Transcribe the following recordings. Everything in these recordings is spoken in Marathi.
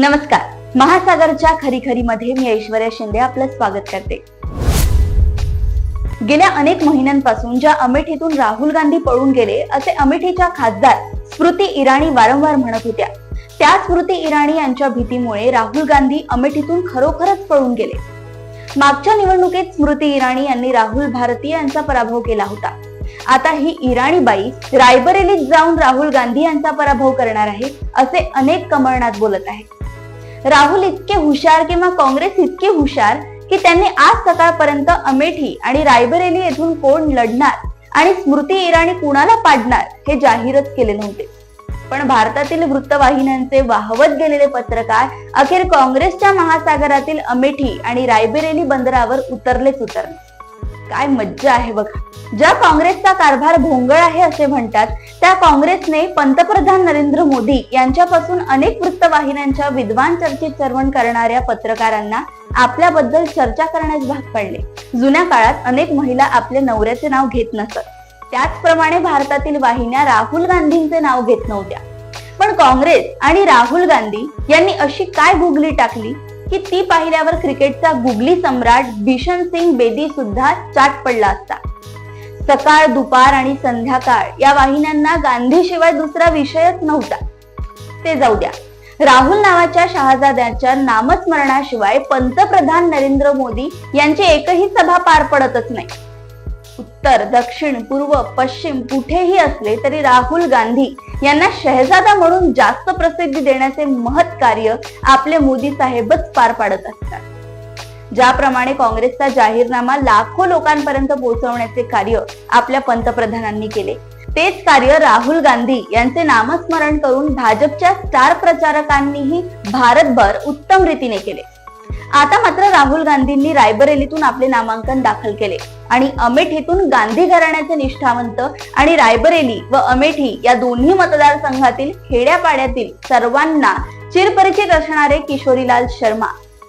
नमस्कार. महासागरच्या खरीखरी मध्ये मी ऐश्वर्या शिंदे आपलं स्वागत करते. गेल्या अनेक महिन्यांपासून ज्या अमेठीतून राहुल गांधी पळून गेले असे अमेठीच्या खासदार स्मृती इराणी वारंवार म्हणत होत्या. त्या स्मृती इराणी यांच्या भीतीमुळे राहुल गांधी अमेठीतून खरोखरच पळून गेले. मागच्या निवडणुकीत स्मृती इराणी यांनी राहुल भारती यांचा पराभव केला होता. आता ही इराणी बाई रायबरेलीत जाऊन राहुल गांधी यांचा पराभव करणार आहे असे अनेक कमळनाथ बोलत आहेत. राहुल इतके हुशार किंवा काँग्रेस इतके हुशार की त्यांनी आज सकाळपर्यंत अमेठी आणि रायबरेली येथून कोण लढणार आणि स्मृती इराणी कुणाला पाडणार हे जाहीरच केले नव्हते. पण भारतातील वृत्तवाहिन्यांचे वाहवत गेलेले पत्रकार अखेर काँग्रेसच्या महासागरातील अमेठी आणि रायबरेली बंदरावर उतरलेच उतरले. काय मज्जा आहे बघ. ज्या काँग्रेसचा कारभार भोंगळ आहे असे म्हणतात त्या काँग्रेसने पंतप्रधान नरेंद्र मोदी यांच्यापासून अनेक वृत्तवाहिन्यांच्या विद्वान चर्चेत सर्वण करणाऱ्या पत्रकारांना आपल्याबद्दल चर्चा करण्यास भाग पडले. जुन्या काळात अनेक महिला आपल्या नवऱ्याचे नाव घेत नसत. त्याचप्रमाणे भारतातील वाहिन्या राहुल गांधींचे नाव घेत नव्हत्या. पण काँग्रेस आणि राहुल गांधी यांनी अशी काय गुगली टाकली? की ती पाहिल्यावर क्रिकेटचा गुगली सम्राट भीषण सिंग बेदी सुद्धा चाट पडला असता. सकाळ दुपार आणि संध्याकाळ या वाहिन्यांना गांधीशिवाय दुसरा विषयच नव्हता. ते जाऊ द्या. राहुल नावाच्या शहाजाद्याच्या नामस्मरणाशिवाय पंतप्रधान नरेंद्र मोदी यांची एकही सभा पार पडतच नाही. उत्तर दक्षिण पूर्व पश्चिम कुठेही असले तरी राहुल गांधी यांना शहजादा म्हणून जास्त प्रसिद्धी देण्याचे महत् कार्य आपले मोदी साहेबच पार पाडत असतात. ज्याप्रमाणे काँग्रेसचा जाहीरनामा लाखो लोकांपर्यंत पोहोचवण्याचे कार्य आपल्या पंतप्रधानांनी केले. तेच कार्य राहुल गांधी यांचे नामस्मरण करून भाजपच्या स्टार प्रचारकांनीही भारतभर उत्तम रीतीने केले. आता मात्र राहुल गांधींनी रायबरेलीतून आपले नामांकन दाखल केले. आणि अमेठीतून गांधी घराण्याचे निष्ठावंत आणि रायबरेली व अमेठी या दोन्ही मतदारसंघातील खेड्यापाड्यातील सर्वांना चिरपरिचित असणारे किशोरीलाल शर्मा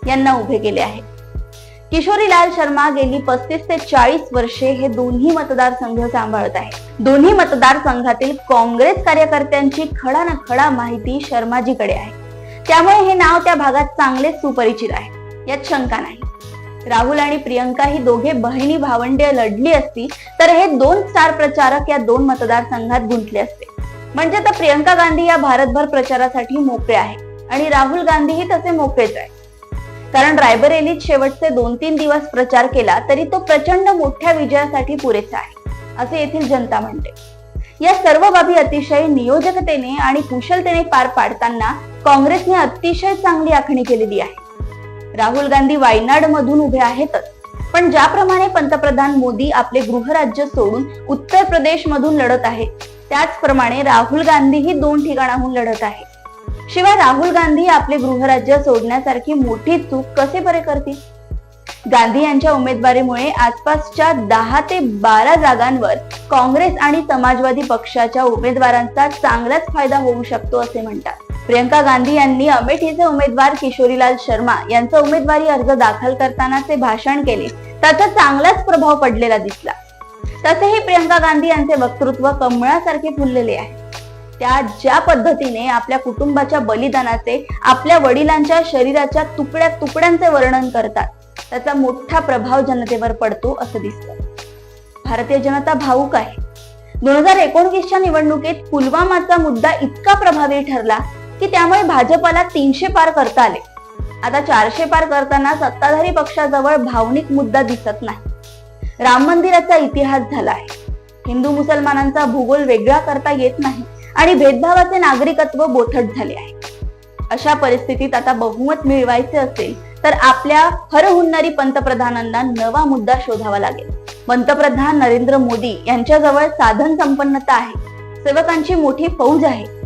यांना उभे केले आहे. किशोरीलाल शर्मा गेली पस्तीस ते चाळीस वर्षे हे दोन्ही मतदारसंघ सांभाळत आहे दोन्ही मतदारसंघातील काँग्रेस कार्यकर्त्यांची खडा न खडा माहिती शर्माजीकडे आहे. त्यामुळे हे नाव त्या भागात चांगले सुपरिचित आहे. यात शंका नाही. राहुल आणि प्रियंका ही दोघे बहिणी भावंडे लढली असती तर हे दोन स्टार प्रचारक या दोन मतदारसंघात गुंतले असते. म्हणजे तर प्रियंका गांधी या भारतभर प्रचारासाठी मोकळे आहे आणि राहुल गांधीही तसे मोकळेच आहे कारण रायबरेलीत शेवटचे दोन तीन दिवस प्रचार केला तरी तो प्रचंड मोठ्या विजयासाठी पुरेसा आहे असे येथील जनता म्हणते. या सर्व बाबी अतिशय नियोजकतेने आणि कुशलतेने पार पाडताना काँग्रेसने अतिशय चांगली आखणी केलेली आहे. राहुल गांधी वायनाड मधून उभे आहेतच. पण ज्याप्रमाणे पंतप्रधान मोदी आपले गृहराज्य सोडून उत्तर प्रदेश मधून लढत आहे त्याचप्रमाणे राहुल गांधीही दोन ठिकाणाहून लढत आहे. शिवाय राहुल गांधी आपले गृहराज्य सोडण्यासारखी मोठी चूक कसे बरे करतील? गांधी यांच्या उमेदवारीमुळे आसपासच्या दहा ते बारा जागांवर काँग्रेस आणि समाजवादी पक्षाच्या उमेदवारांचा चांगलाच फायदा होऊ शकतो असे म्हणतात. प्रियंका गांधी यांनी अमेठीचे उमेदवार किशोरीलाल शर्मा यांचा उमेदवारी अर्ज दाखल करतानाचे भाषण केले. त्याचा चांगलाच प्रभाव पडलेला दिसला. तसेही प्रियंका गांधी यांचे वक्तृत्व कमळासारखे फुललेले आहे. त्या ज्या पद्धतीने आपल्या कुटुंबाच्या बलिदानाचे आपल्या वडिलांच्या शरीराच्या तुकड्या तुकड्यांचे वर्णन करतात त्याचा मोठा प्रभाव जनतेवर पडतो असं दिसतं. भारतीय जनता भाऊक आहे. दोन हजार एकोणवीसच्या निवडणुकीत पुलवामाचा मुद्दा इतका प्रभावी ठरला की त्यामुळे भाजपला तीनशे पार करता आले. आता चारशे पार करताना सत्ताधारी पक्षाजवळ भावनिक मुद्दा दिसत नाही. राम मंदिराचा इतिहास झाला आहे. हिंदू मुसलमानांचा भूगोल वेगळा करता येत नाही आणि भेदभावाचे नागरिकत्व बोथट झाले आहे. अशा परिस्थितीत आता बहुमत मिळवायचे असेल तर आपल्या हरहुन्नरी पंतप्रधानांना नवा मुद्दा शोधावा लागेल. पंतप्रधान नरेंद्र मोदी यांच्याजवळ साधन संपन्नता आहे. सेवकांची मोठी फौज आहे.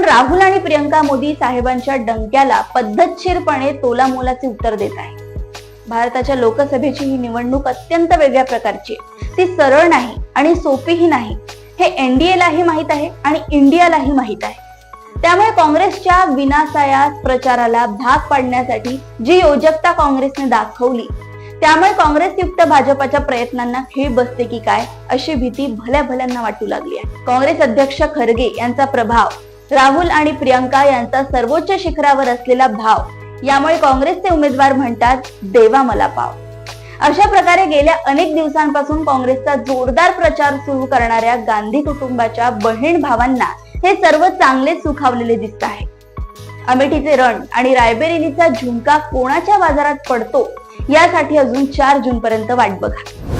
पण राहुल आणि प्रियंका मोदी साहेबांच्या डंक्याला पद्धतशीरपणे तोलामोलाचे उत्तर देत आहे भारताच्या लोकसभेची ही निवडणूक अत्यंत वेगळ्या प्रकारची आहे. ती सरळ नाही आणि सोपीही नाही. हे एनडीएलाही माहीत आहे आणि इंडियालाही माहीत आहे. त्यामुळे काँग्रेसच्या विनासायास प्रचाराला भाग पाडण्यासाठी जी योजकता काँग्रेसने दाखवली त्यामुळे काँग्रेसयुक्त भाजपाच्या प्रयत्नांना खेळ बसते की काय अशी भीती भल्या भल्यांना वाटू लागली आहे. काँग्रेस अध्यक्ष खरगे यांचा प्रभाव राहुल आणि प्रियंका यांचा सर्वोच्च शिखरावर असलेला भाव. यामुळे काँग्रेसचे उमेदवार म्हणतात देवा मला पाव. अशा प्रकारे गेल्या अनेक दिवसांपासून काँग्रेसचा जोरदार प्रचार सुरू करणाऱ्या गांधी कुटुंबाच्या बहीण भावांना हे सर्व चांगले सुखावलेले दिसत आहे. अमेठीचे रण आणि रायबेरेलीचा झुमका कोणाच्या बाजारात पडतो यासाठी अजून चार जून पर्यंत वाट बघा.